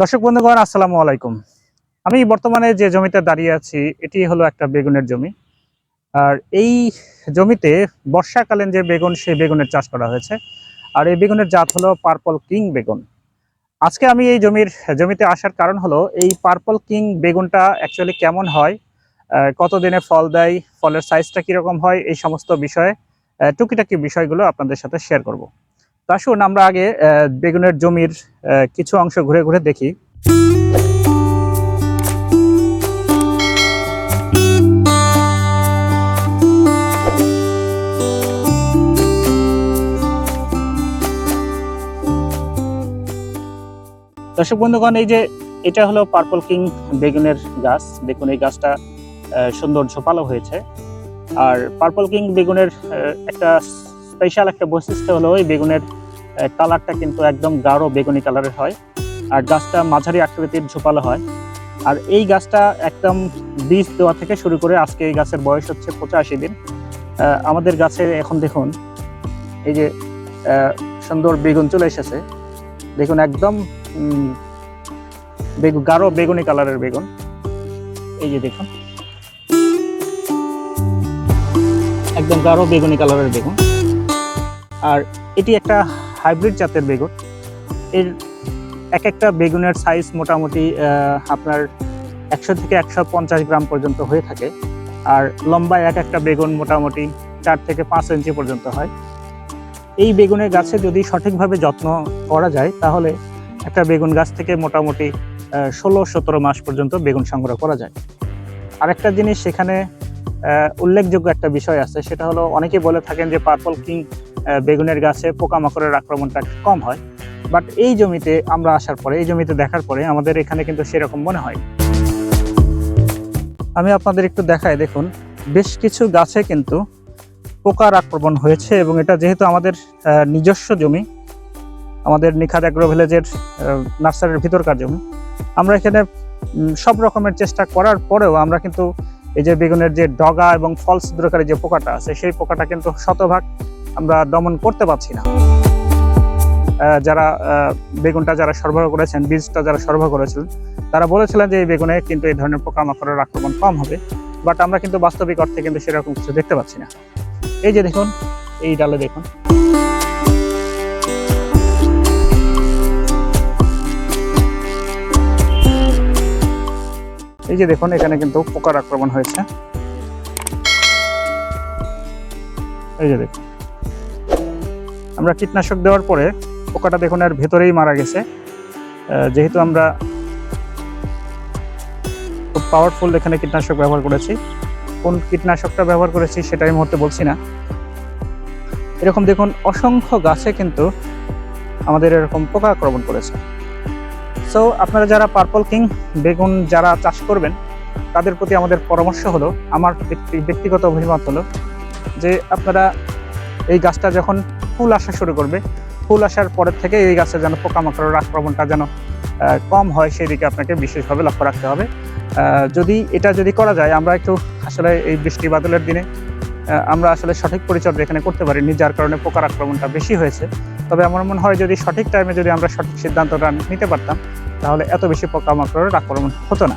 দর্শক বন্ধুগণ আসসালামু আলাইকুম। আমি বর্তমানে যে জমিতে দাঁড়িয়ে আছি এটি হলো একটা বেগুনের জমি। আর এই জমিতে বর্ষাকালীন যে বেগুন সেই বেগুনের চাষ করা হয়েছে। আর এই বেগুনের জাত হলো পার্পল কিং বেগুন। আজকে আমি এই জমির জমিতে আসার কারণ হলো এই পার্পল কিং বেগুনটা অ্যাকচুয়ালি কেমন হয় আহ, কতদিনে ফল দেয় ফলের সাইজটা কীরকম হয় এই সমস্ত বিষয়ে টুকিটাকি বিষয়গুলো আপনাদের সাথে শেয়ার করব। তো আসুন আমরা আগে বেগুনের জমির কিছু অংশ ঘুরে ঘুরে দেখি। দর্শক বন্ধুগণ, এই যে এটা হলো পার্পল কিং বেগুনের গাছ। দেখুন, এই গাছটা সুন্দর ঝোপালো হয়েছে। আর পার্পল কিং বেগুনের একটা স্পেশাল একটা বৈশিষ্ট্য হলো এই বেগুনের কালারটা কিন্তু একদম গাঢ় বেগুনি কালারের হয়। আর গাছটা মাঝারি আকৃতির ঝোপালো হয়। আর এই গাছটা একদম বীজ দেওয়া থেকে শুরু করে আজকে এই গাছের বয়স হচ্ছে পঁচাশি দিন। আমাদের গাছে এখন দেখুন, এই যে সুন্দর বেগুন চলে এসেছে। দেখুন একদম বেগুন গাঢ় বেগুনি কালারের বেগুন। এই যে দেখুন। একদম গাঢ় বেগুনি কালারের বেগুন। আর এটি একটা হাইব্রিড জাতের বেগুন। এর এক একটা বেগুনের সাইজ মোটামুটি আপনার একশো থেকে একশো পঞ্চাশ গ্রাম পর্যন্ত হয়ে থাকে। আর লম্বায় এক একটা বেগুন মোটামুটি চার থেকে পাঁচ ইঞ্চি পর্যন্ত হয়। এই বেগুনের গাছে যদি সঠিকভাবে যত্ন করা যায়, তাহলে একটা বেগুন গাছ থেকে মোটামুটি ষোলো সতেরো মাস পর্যন্ত বেগুন সংগ্রহ করা যায়। আরেকটা জিনিস সেখানে উল্লেখযোগ্য একটা বিষয় আছে, সেটা হলো অনেকে বলে থাকেন যে পার্পল কিং বেগুনের গাছে পোকামাকড়ের আক্রমণটা কম হয়। বাট এই জমিতে আমরা আসার পরে, এই জমিতে দেখার পরে আমাদের এখানে কিন্তু সেরকম মনে হয় আমি আপনাদের একটু দেখাই, দেখুন, বেশ কিছু গাছে কিন্তু পোকার আক্রমণ হয়েছে এবং এটা যেহেতু আমাদের নিজস্ব জমি, আমাদের নিখাদ অ্যাগ্রো ভিলেজের নার্সারির ভিতরকার জমি, আমরা এখানে সব রকমের চেষ্টা করার পরেও আমরা কিন্তু এই যে বেগুনের যে ডগা এবং ফল ছিদ্রকারী যে পোকাটা আছে, সেই পোকাটা কিন্তু শতভাগ আমরা দমন করতে পারছি না। যারা বেগুনটা যারা সরবরাহ করেছেন, বীজটা যারা সরবরাহ করেছিলেন তারা বলেছিলেন যে এই বেগুনে কিন্তু এই ধরনের পোকামাকড়ের আক্রমণ কম হবে, বাট আমরা কিন্তু বাস্তবিক অর্থে কিন্তু সেরকম কিছু দেখতে পাচ্ছি না। এই যে দেখুন, এই ডালে দেখুন। এই যে দেখুন, এখানে কিন্তু পোকার আক্রমণ হয়েছে। এই যে দেখুন। আমরা কীটনাশক দেওয়ার পরে পোকাটা দেখুন আর ভেতরেই মারা গেছে। যেহেতু আমরা খুব পাওয়ারফুল এখানে কীটনাশক ব্যবহার করেছি। কোন কীটনাশকটা ব্যবহার করেছি সেটা এই মুহূর্তে বলছি না। এরকম দেখুন অসংখ্য গাছে কিন্তু আমাদের এরকম পোকা আক্রমণ করেছে। সো আপনারা যারা পার্পল কিং বেগুন যারা চাষ করবেন, তাদের প্রতি আমাদের পরামর্শ হলো, আমার ব্যক্তি- ব্যক্তিগত অভিমত হলো যে আপনারা এই গাছটা যখন ফুল আসা শুরু করবে। ফুল আসার পরের থেকে এই গাছের যেন পোকামাকড়ের আক্রমণটা যেন কম হয় সেই দিকে আপনাকে বিশেষভাবে লক্ষ্য রাখতে হবে। যদি এটা যদি করা যায়, আমরা একটু আসলে এই বৃষ্টি বাদলের দিনে আমরা আসলে সঠিক পরিচর্যা এখানে করতে পারিনি, যার কারণে পোকার আক্রমণটা বেশি হয়েছে। তবে আমার মনে হয় যদি সঠিক টাইমে যদি আমরা সঠিক সিদ্ধান্তটা নিতে পারতাম, তাহলে এত বেশি পোকামাকড়ের আক্রমণ হতো না।